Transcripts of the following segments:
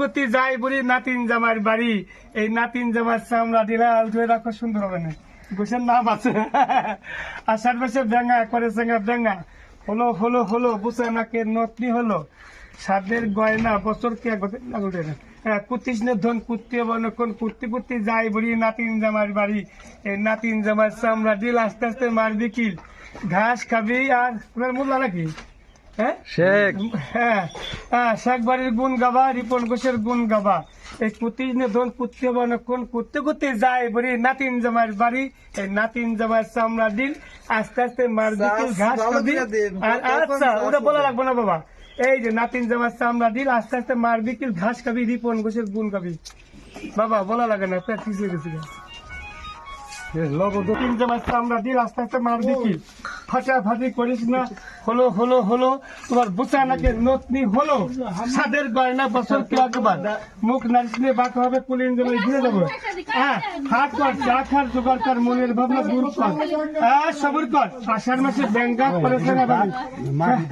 গতি যাই বলি নাতিন জামার বাড়ি। এই নাতিন জামার চামড়া দিলা ধরে রাখো, সুন্দর হবে না। গোসের নাম আছে আষাঢ় মাসে ব্যাঙ্গা করে সেঙ্গা ব্যাঙ্গা হলো হলো হলো বুসে নাকের নতনি হলো। সাদের গয়না, বছর কে গতে হ্যাঁ কুতিষ্ণের ধন, কুত্তি বনক্ষণ কুত্তি কুত্তি যাই বলি নাতিন জামার বাড়ি। এই নাতিন জামার চামড়া দিল, আস্তে আস্তে মারবি কি ঘাস খাবি আর মূল্য নাকি? হ্যাঁ? শেখ। হ্যাঁ। হ্যাঁ শেখ বাড়ির গুণ গাবা রিপন ঘোষের গুণ গাবা। এই ধন কোন কুত্তে যায় বলি নাতিন জামার বাড়ি এই নাতিন জামার চামড়া দিন আস্তে আস্তে মার দিকে ঘাস আর আচ্ছা ওটা বলা লাগবে না বাবা। এই যে নাতিন জামার চামড়া দিল আস্তে আস্তে মার ঘাস খাবি রিপন ঘোষের গুণ গাবি বাবা বলা লাগে না প্র্যাকটিস হয়ে গেছে তিন জামার চামড়া দিল আস্তে আস্তে মার বিকিল ফাটাফাটি করিস না হলো হলো হলো তোমার বুচা নাকে নতনি হলো। সাদের গয়না বছর কে একবার? মুখ নারিশনে বাঁকা হবে পুলিন জন্য দেবো হ্যাঁ হাত কর চা খার জোগাড় কর মনের ভাবনা দূর কর। হ্যাঁ সবর কর। আষাঢ় মাসে ব্যাঙ্গা করেছে না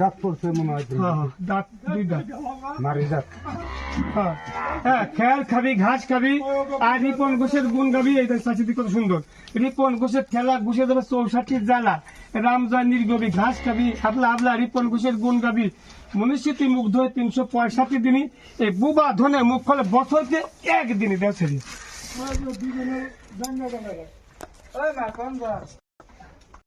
দাঁত পড়ছে মনে হ্যাঁ, দাঁত দুই দাঁত মারি দাঁত হ্যাঁ, হ্যাঁ খেয়াল খাবি ঘাস খাবি আর রিপন ঘোষের গুণ গাবি এইটা চাষিদি কত সুন্দর। রিপন ঘোষের খেলা ঘুষে দেবে চৌষট্টির জ্বালা। রামজয় নির্গবি ঘাস খাবি হাবলা হাবলা রিপন ঘোষের গুণ গাবি। মনুষ্যতি মুগ্ধ হয়ে তিনশো পঁয়ষট্টি দিনই এই বুবা ধনে মুখ ফলে বছরকে একদিনই দেওয়া ছেড়ে।